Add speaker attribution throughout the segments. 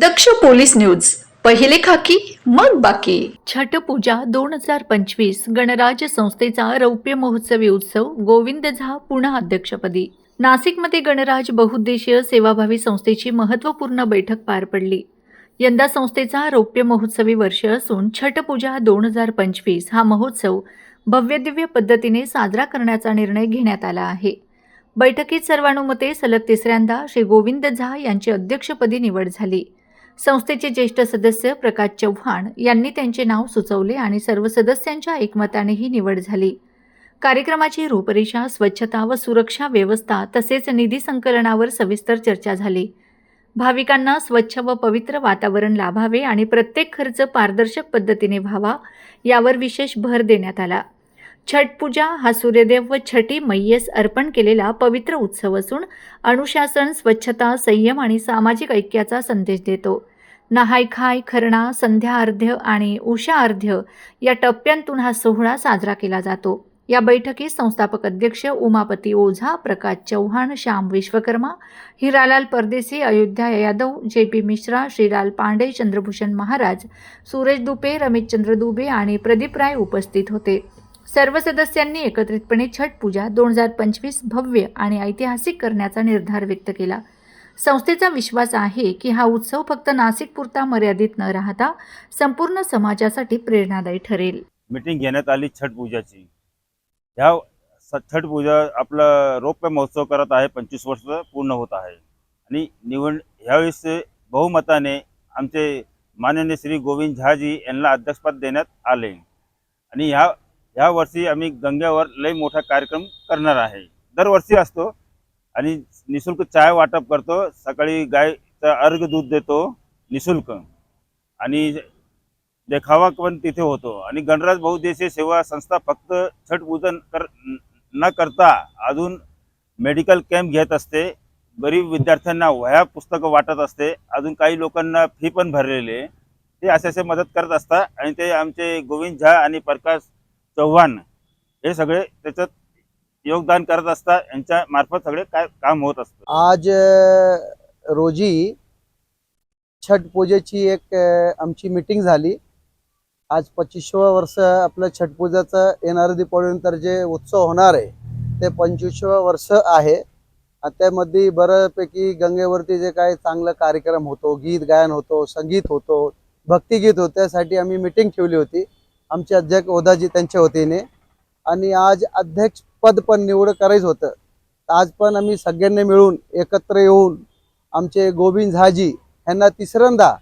Speaker 1: दक्ष police news. पहिले खाकी मग बाकी.
Speaker 2: छठ पूजा दोन हजार पंचवीस गणराज्य संस्थेचा रौप्य महोत्सवी उत्सव गोविंद झा पुन्हा अध्यक्षपदी. नाशिकमध्ये गणराज बहुउद्देशीय सेवाभावी संस्थेची महत्त्वपूर्ण बैठक पार पडली. यंदा संस्थेचा रौप्य महोत्सवी वर्ष असून छठ पूजा दोन हजार पंचवीस हा महोत्सव भव्यदिव्य पद्धतीने साजरा करण्याचा निर्णय घेण्यात आला आहे. बैठकीत सर्वानुमते सलग तिसऱ्यांदा श्री गोविंद झा यांची अध्यक्षपदी निवड झाली. संस्थेचे ज्येष्ठ सदस्य प्रकाश चव्हाण यांनी त्यांचे नाव सुचवले आणि सर्व सदस्यांच्या एकमताने ही निवड झाली. कार्यक्रमाची रूपरेषा स्वच्छता व सुरक्षा व्यवस्था तसेच निधी संकलनावर सविस्तर चर्चा झाली. भाविकांना स्वच्छ व पवित्र वातावरण लाभावे आणि प्रत्येक खर्च पारदर्शक पद्धतीने व्हावा यावर विशेष भर देण्यात आला. छठ पूजा हा सूर्यदेव व छठी मैयेस अर्पण केलेला पवित्र उत्सव असून अनुशासन स्वच्छता संयम आणि सामाजिक ऐक्याचा संदेश देतो. नहाय खाय खरणा संध्या अर्ध्य आणि उषा अर्ध्य या टप्प्यांतून हा सोहळा साजरा केला जातो. या बैठकीत संस्थापक अध्यक्ष उमापती ओझा प्रकाश चव्हाण श्याम विश्वकर्मा हिरालाल परदेसी अयोध्या यादव जे पी मिश्रा श्रीलाल पांडे चंद्रभूषण महाराज सूरज दुपे रमेशचंद्र दुबे आणि प्रदीप राय उपस्थित होते. सर्व सदस्यांनी एकत्रितपणे छठ पूजा दोन हजार पंचवीस भव्य आणि ऐतिहासिक करण्याचा निर्धार व्यक्त केला. संस्थेचा विश्वास आहे की हा उत्सव फक्त नाशिकपुरता मर्यादित न राहता संपूर्ण समाजासाठी प्रेरणादायी ठरेल.
Speaker 3: मीटिंग घेण्यात आली छठ पूजाची. ह्या छठ पूजा आपलं रौप्य महोत्सव करत आहे पंचवीस वर्ष पूर्ण होत आहे. आणि निवड ह्यावेळेस बहुमताने आमचे माननीय श्री गोविंद झाजी यांना अध्यक्षपद देण्यात आले. आणि ह्या ह्या वर्षी आम्ही गंग्यावर लय मोठा कार्यक्रम करणार आहे. दरवर्षी असतो. आणि निशुल्क चाय वाटप करतो. सकाळी गायचं अर्घ दूध देतो निशुल्क. आणि देखावा पण तिथे होतो. आणि गणराज बहुउद्देशीय सेवा संस्था फक्त छठ पूजन कर न करता अजून मेडिकल कॅम्प घेत असते. गरीब विद्यार्थ्यांना वह्या पुस्तकं वाटत असते. अजून काही लोकांना फी पण भरलेली आहे. ते असे असे मदत करत असतात. आणि ते आमचे गोविंद झा आणि प्रकाश चव्हाण हे सगळे त्याच्यात योगदान करत असता यांच्या मार्फत सगळे काय काम होत असतं.
Speaker 4: आज रोजी छठ पूजेची एक आमची मीटिंग झाली. आज पंचवीसवं वर्ष आपलं छठ पूजाचं येणारं दीपावलीनंतर जे उत्सव होणार आहे ते पंचवीसवं वर्ष आहे. आणि त्यामध्ये बऱ्यापैकी गंगेवरती जे काही चांगलं कार्यक्रम होतो गीत गायन होतो संगीत होतो भक्तिगीत होतं त्यासाठी आम्ही मीटिंग ठेवली होती. आमचे अध्यक्ष ओदाजी त्यांच्या वतीने. आणि आज अध्यक्ष पद पण निवड करायचं होतं. आज पण आम्ही सगळ्यांनी मिळून एकत्र येऊन आमचे गोविंद झाजी यांना तिसऱ्यांदा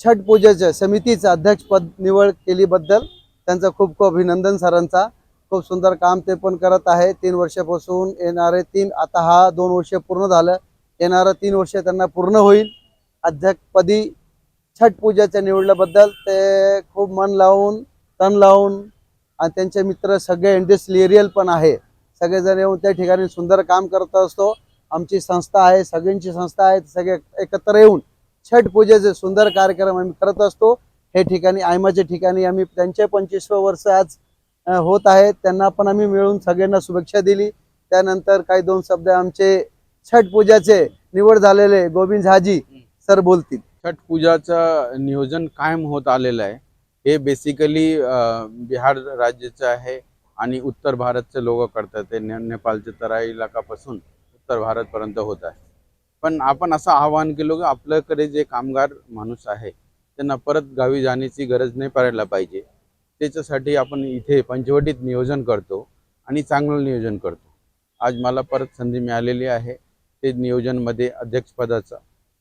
Speaker 4: छठ पूजेचं समितीचं अध्यक्षपद निवड केलीबद्दल त्यांचं खूप खूप अभिनंदन सरांचा. खूप सुंदर काम ते पण करत आहे. तीन वर्षापासून येणारे तीन आता हा दोन वर्ष पूर्ण झालं. येणारं तीन वर्ष त्यांना पूर्ण होईल. अध्यक्षपदी छठ पूजेच्या निवडल्याबद्दल ते खूप मन लावून तन लावून आणि त्यांचे मित्र सगळे इंडस्ट्रियल पण आहे. सगळेजण येऊन त्या ठिकाणी सुंदर काम करत असतो. आमची संस्था आहे सगळ्यांची संस्था आहे. सगळे एकत्र येऊन छठ पूजेचे सुंदर कार्यक्रम आम्ही करत असतो. हे ठिकाणी आयमाच्या ठिकाणी आम्ही त्यांचे पंचवीसवं वर्ष आज होत आहेत त्यांना पण आम्ही मिळून सगळ्यांना शुभेच्छा दिली. त्यानंतर काही दोन शब्द आमचे छठ पूजाचे निवड झालेले गोविंद झाजी सर बोलतील.
Speaker 5: छठ पूजाचं नियोजन कायम होत आलेलं आहे. हे बेसिकली बिहार राज्याचं आहे आणि उत्तर भारतचे लोक करतात. ते ने नेपाळचे तराई इलाकापासून उत्तर भारतपर्यंत होत आहे. पण आपण असं आवाहन केलं की आपल्याकडे जे कामगार माणूस आहे त्यांना परत गावी जाण्याची गरज नाही पडायला पाहिजे. त्याच्यासाठी आपण इथे पंचवटीत नियोजन करतो आणि चांगलं नियोजन करतो. आज मला परत संधी मिळालेली आहे. ते नियोजनमध्ये अध्यक्षपदाचं.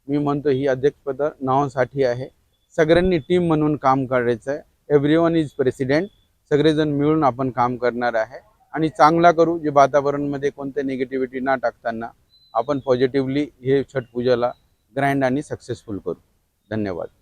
Speaker 5: मी म्हणतो ही अध्यक्षपद नावासाठी आहे. सगळ्यांनी टीम म्हणून काम करायचं आहे एव्हरी वन इज प्रेसिडेंट सगळेजण मिळून आपण काम करणार आहे. आणि चांगला करू जे वातावरणमध्ये कोणत्या निगेटिव्हिटी ना टाकताना आपण पॉझिटिव्हली हे छठ पूजाला ग्रँड आणि सक्सेसफुल करू. धन्यवाद.